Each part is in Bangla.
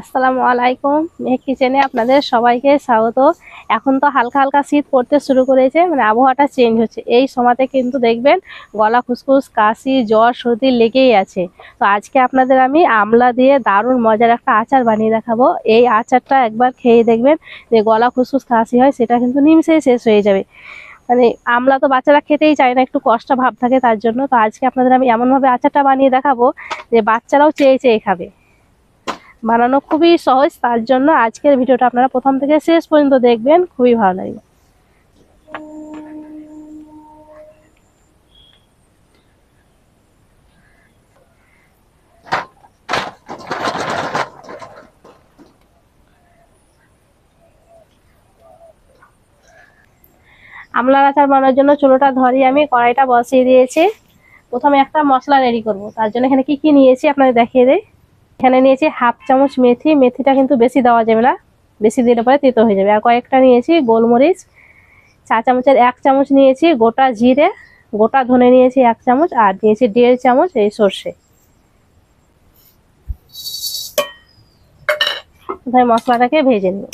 আসসালামু আলাইকুম। মেঘ কিচেনে আপনাদের সবাইকে স্বাগত। এখন তো হালকা হালকা শীত পড়তে শুরু করেছে মানে আবহাওয়াটা চেঞ্জ হচ্ছে। এই সময়তে কিন্তু দেখবেন গলা খুসখুস, কাশি, জ্বর, সর্দি লেগেই আছে। তো আজকে আপনাদের আমি আমলা দিয়ে দারুণ মজার একটা আচার বানিয়ে দেখাবো। এই আচারটা একবার খেয়ে দেখবেন যে গলা খুসখুস, কাশি হয়, সেটা কিন্তু নিমিষেই শেষ হয়ে যাবে। মানে আমলা তো বাচ্চারা খেতেই চায় না, একটু কষ্ট ভাব থাকে তার জন্য। তো আজকে আপনাদের আমি এমনভাবে আচারটা বানিয়ে দেখাবো যে বাচ্চারাও চেয়ে চেয়ে খাবে। বানানো খুবই সহজ, তার জন্য আজকের ভিডিওটা আপনারা প্রথম থেকে শেষ পর্যন্ত দেখবেন, খুবই ভালো লাগবে। আমলার আচার বানানোর জন্য চুলোটা ধরি আমি, কড়াইটা বসিয়ে দিয়েছি। প্রথমে একটা মশলা রেডি করব, তার জন্য এখানে কি কি নিয়েছি আপনাদের দেখিয়ে দেয় এখানে নিয়েছি হাফ চামচ মেথি। মেথিটা কিন্তু বেশি দেওয়া যাবে না। বেশি দিলে পরে তেতো হয়ে যাবে। আর কয়েকটা নিয়েছি গোলমরিচ। চা চামচের এক চামচ নিয়েছি গোটা জিরে। গোটা ধনে নিয়েছি এক চামচ আর নিয়েছি দেড় চামচ এই সর্ষে। মশলাটাকে ভেজে নিই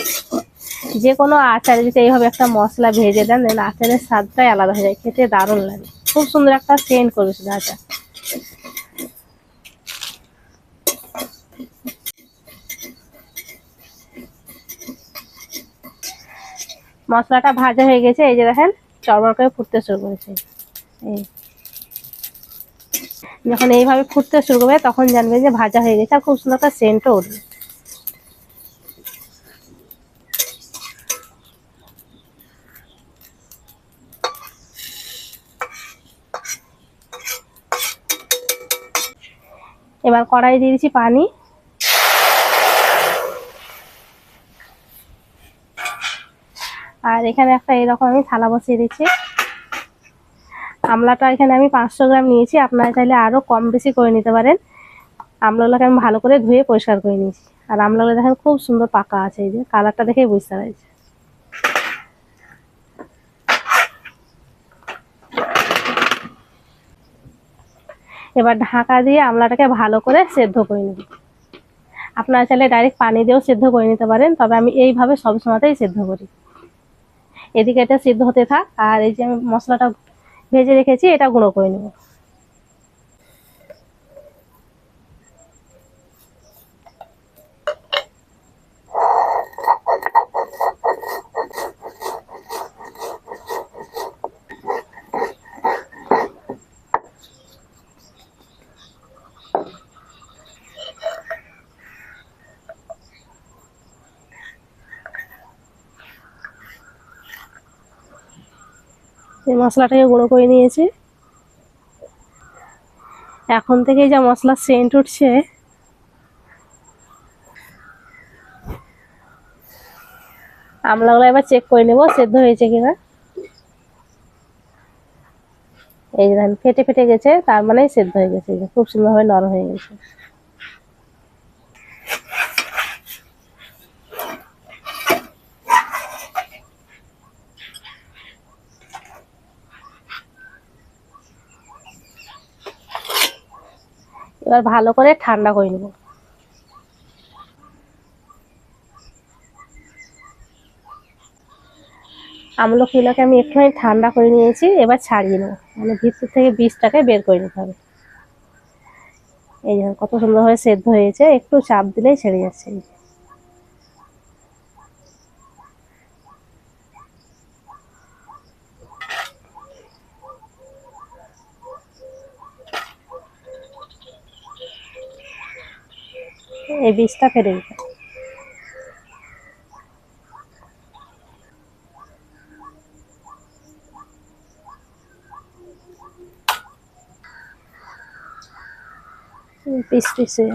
যে কোনো আচারে যদি এইভাবে একটা মশলা ভেজে দেন, তাহলে আচারের স্বাদটাই আলাদা হয়ে যায়। খেতে দারুণ লাগে। খুব সুন্দর একটা সেন্ট করবে শুধু আচার। মশলাটা ভাজা হয়ে গেছে, এই যে দেখেন চড়বড় করে ফুটতে শুরু করেছে। এই। যখন এইভাবে ফুটতে শুরু করবে, তখন জানবে যে ভাজা হয়ে গেছে আর খুব সুন্দর একটা সেন্টও উঠবে। এবার কড়াই দিয়ে দিচ্ছি পানি। আর এখানে একটা এরকম আমি থালা বসিয়ে দিচ্ছি। আমলাটা এখানে আমি পাঁচশো গ্রাম নিয়েছি, আপনারা চাইলে আরও কম বেশি করে নিতে পারেন। আমলাগুলোকে আমি ভালো করে ধুয়ে পরিষ্কার করে নিয়েছি। আর আমলাগুলো দেখেন খুব সুন্দর পাকা আছে, এই যে কালারটা দেখেই বুঝতে পারছি। এবার ঢাকা দিয়ে আমলাটাকে ভালো করে সেদ্ধ করে নেব। আপনারা চাইলে ডাইরেক্ট পানি দিয়েও সেদ্ধ করে নিতে পারেন, তবে আমি এইভাবে সব সময়তেই সেদ্ধ করি। এদিকে এটা সিদ্ধ হতে থাক, আর এই যে আমি মশলাটা ভেজে রেখেছি, এটা গুঁড়ো করে নেব। এই মশলাটাকে গুঁড়ো করে নিয়েছি। এখন থেকেই যা মশলার সেন্ট উঠছে, আমলাগুলো এবার চেক করে নেব, সেদ্ধ হয়েছে কিনা। এই যে ফেটে ফেটে গেছে, তার মানে সেদ্ধ হয়ে গেছে খুব সুন্দরভাবে নরম হয়ে গেছে। এবার ভালো করে ঠান্ডা করে নেব। আমলকিগুলোকে আমি একটুখানি ঠান্ডা করে নিয়েছি, এবার ছাড়িয়ে নেব। মানে ভিতর থেকে বীজটাকে বের করে নিতে হবে। এই কত সুন্দরভাবে সেদ্ধ হয়েছে, একটু চাপ দিলেই ছেড়ে যাচ্ছে। এই। বীজটা ফেলে দিতে পিস পিস হয়ে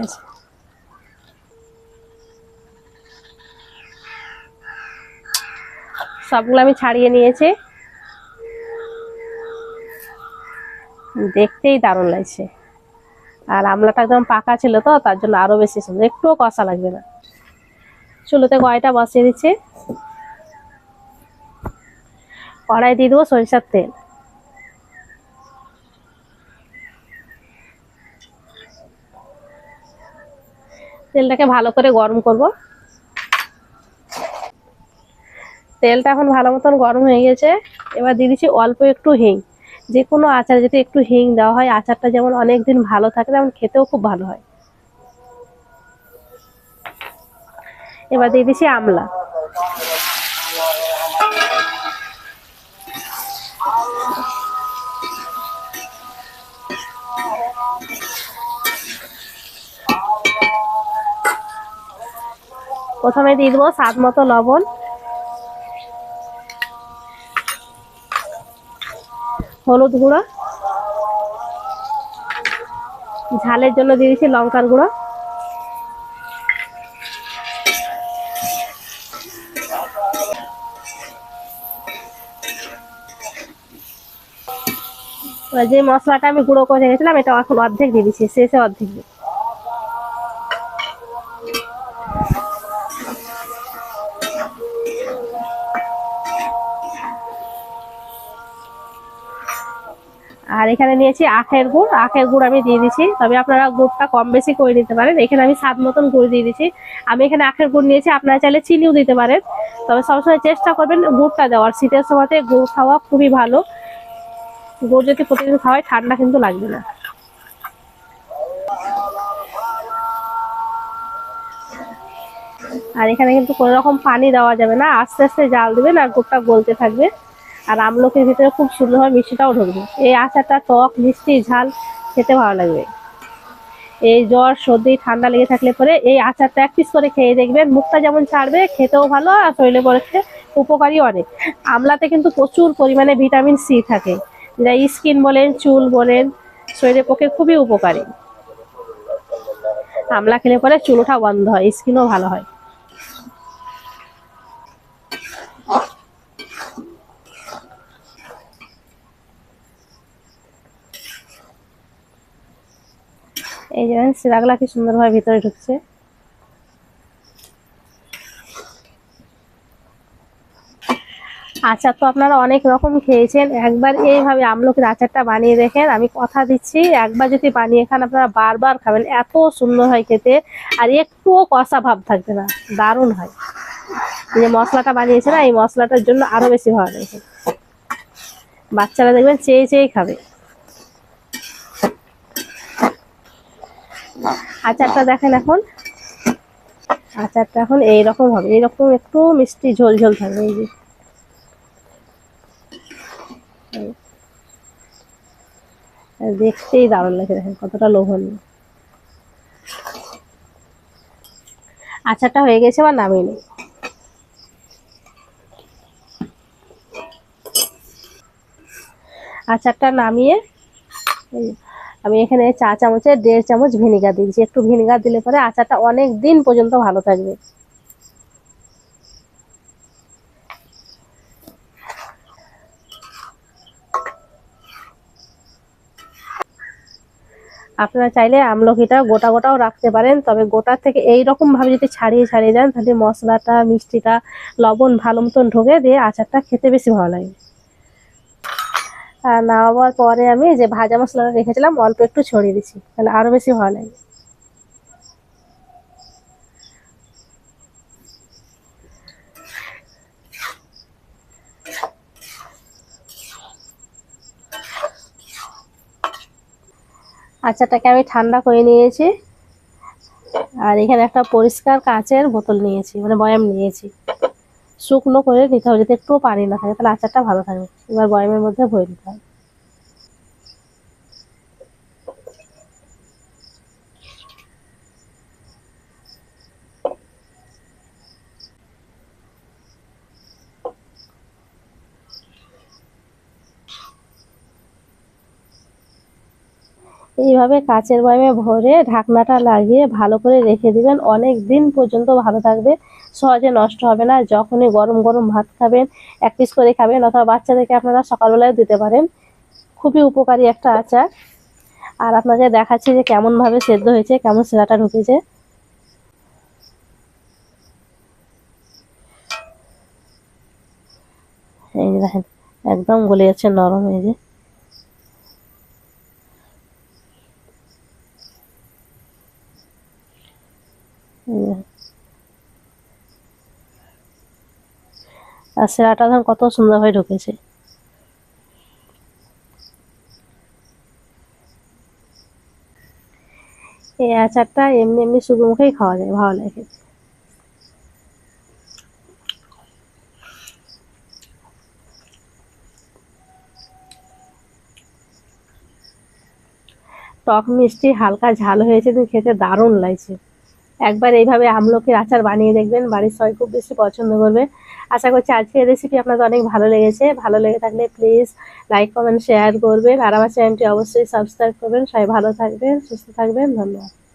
সবগুলো আমি ছাড়িয়ে নিয়েছি। দেখতেই দারুণ লাগছে। আর আমলাটা একদম পাকা ছিল তো, তার জন্য আরও বেশি সুন্দর। একটুও কষা লাগবে না। চুলোতে কড়াইটা বসিয়ে দিচ্ছি। কড়াই দিয়ে দেবো সরিষার তেল। তেলটাকে ভালো করে গরম করব। তেলটা এখন ভালো মতন গরম হয়ে গেছে। এবার দিয়ে দিচ্ছি অল্প একটু হিং। যে কোনো আচার যদি একটু হিং দেওয়া হয়, আচারটা যেমন অনেক দিন ভালো থাকে, তেমন খেতেও খুব ভালো হয়। এবার দিয়ে দিচ্ছি আমলা। প্রথমে দিয়ে দেবো স্বাদ মতো লবণ। হলুদ গুঁড়ো, ঝালের জন্য দিয়ে দিচ্ছি লঙ্কার গুঁড়ো। যে মশলাটা আমি গুঁড়ো করে রেখেছিলাম, এটা এখন অর্ধেক দিয়ে দিচ্ছি, শেষে অর্ধেক দিই আর এখানে নিয়েছি আখের গুড়। আখের গুড় আমি দিয়ে দিচ্ছি তবে আপনারা গুড়টা কম বেশি করে নিতে পারেন। এখানে আমি স্বাদ মতন গুড় দিয়ে দিচ্ছি আমি এখানে আখের গুড় নিয়েছি। আপনারা চাইলে চিনিও দিতে পারেন। তবে সবসময় চেষ্টা করবেন গুড়টা দেওয়ার। শীতের সময়তে গুড় খাওয়া খুবই ভালো। গুড় যদি প্রতিদিন খাওয়ায় ঠান্ডা কিন্তু লাগবে না। আর এখানে কিন্তু কোনো রকম পানি দেওয়া যাবে না। আস্তে আস্তে জাল দিবেন আর গুড়টা গলতে থাকবে। আর আমলকির ভিতরে খুব সুন্দরভাবে মিষ্টিটাও ঢুকবে। এই আচারটা টক, মিষ্টি, ঝাল, খেতে ভালো লাগবে। এই জ্বর, সর্দি, ঠান্ডা লেগে থাকলে পরে এই আচারটা এক পিস করে খেয়ে দেখবেন, মুখটা যেমন ছাড়বে, খেতেও ভালো আর শরীরে পড়েছে উপকারী অনেক। আমলাতে কিন্তু প্রচুর পরিমাণে ভিটামিন সি থাকে। যেটা স্কিন বলেন, চুল বলেন, শরীরের পক্ষে খুবই উপকারী। আমলা খেলে পরে চুল ওঠা বন্ধ হয়, স্কিনও ভালো হয়। এই যে সিরাগুলা কি সুন্দরভাবে ভিতরে ঢুকছে। আচার তো আপনারা অনেক রকম খেয়েছেন। একবার এইভাবে আমলকির আচারটা বানিয়ে দেখেন, আমি কথা দিচ্ছি, একবার যদি বানিয়ে খান, আপনারা বারবার খাবেন। এত সুন্দর হয় খেতে, আর একটুও কষা ভাব থাকবে না, দারুণ হয়। যে মশলাটা বানিয়েছে না, এই মশলাটার জন্য আরও বেশি ভালো লাগে। বাচ্চারা দেখবেন চেয়ে চেয়ে খাবে। আচারটা দেখেন এখন। আচারটা এখন এইরকম হবে। এইরকম একটু মিষ্টি ঝোল ঝোল থাকবে, এই যে। দেখতেই দারুণ লাগে দেখেন কতটা লোভনীয়। আচারটা হয়ে গেছে বা নামিয়ে নিই। আচারটা নামিয়ে আমি এখানে চা চামচে দেড় চামচ ভিনিগার দিয়েছি। একটু ভিনিগার দিলে পরে আচারটা অনেক দিন পর্যন্ত ভালো থাকবে। আপনারা চাইলে আমলকিটা গোটা গোটাও রাখতে পারেন, তবে গোটা থেকে এই ভাবে যদি ছাড়িয়ে ছাড়িয়ে দেন তাহলে মশলাটা, মিষ্টিটা, লবণ ভালো মতন ঢোকে দিয়ে আচারটা খেতে বেশি ভালো লাগে। নামাবার পরে আমি যে ভাজা মশলাটা রেখেছিলাম, অল্প একটু ছড়িয়ে দিচ্ছি, তাহলে আরও বেশি ভালো লাগে। আচারটাকে আমি ঠান্ডা করে নিয়েছি। আর এখানে একটা পরিষ্কার কাঁচের বোতল নিয়েছি মানে বয়াম নিয়েছি। শুকনো করে নিতে হবে, যাতে একটুও পানি না থাকে, তাহলে আচারটা ভালো থাকবে। এবার গরমের মধ্যে ভরে নিতে হবে। এইভাবে কাচের বয়ামে ভরে ঢাকনাটা লাগিয়ে ভালো করে রেখে দিবেন। অনেক দিন পর্যন্ত ভালো থাকবে। সহজে নষ্ট হবে না। যখনই গরম গরম ভাত খাবেন, এক পিস করে খাবেন, অথবা বাচ্চাদেরকে আপনারা সকালবেলায় দিতে পারেন। খুবই উপকারী একটা আচার। আর আপনাদের দেখাচ্ছি যে কেমন ভাবে সেদ্ধ হয়েছে, কেমন সেরাটা ঢুকেছে। এই দেখেন, একদম গলে যাচ্ছে নরম এই যে এই যে। আর সেরাটা ধর কত সুন্দর হয়ে ঢুকেছে। এই আচারটা এমনি এমনি শুধু মুখেই খাওয়া যায়, ভালো লাগে। টক মিষ্টি হালকা ঝাল হয়েছে খেতে দারুণ লাগছে। একবার এইভাবে আমলকির আচার বানিয়ে দেখবেন, বাড়ির সবাই খুব বেশি পছন্দ করবে। আশা করছি আজকের রেসিপি আপনাদের অনেক ভালো লেগেছে। ভালো লেগে থাকলে প্লিজ লাইক কমেন্ট শেয়ার করবেন। আর আমার চ্যানেলটি অবশ্যই সাবস্ক্রাইব করবেন। সবাই ভালো থাকবেন, সুস্থ থাকবেন। ধন্যবাদ।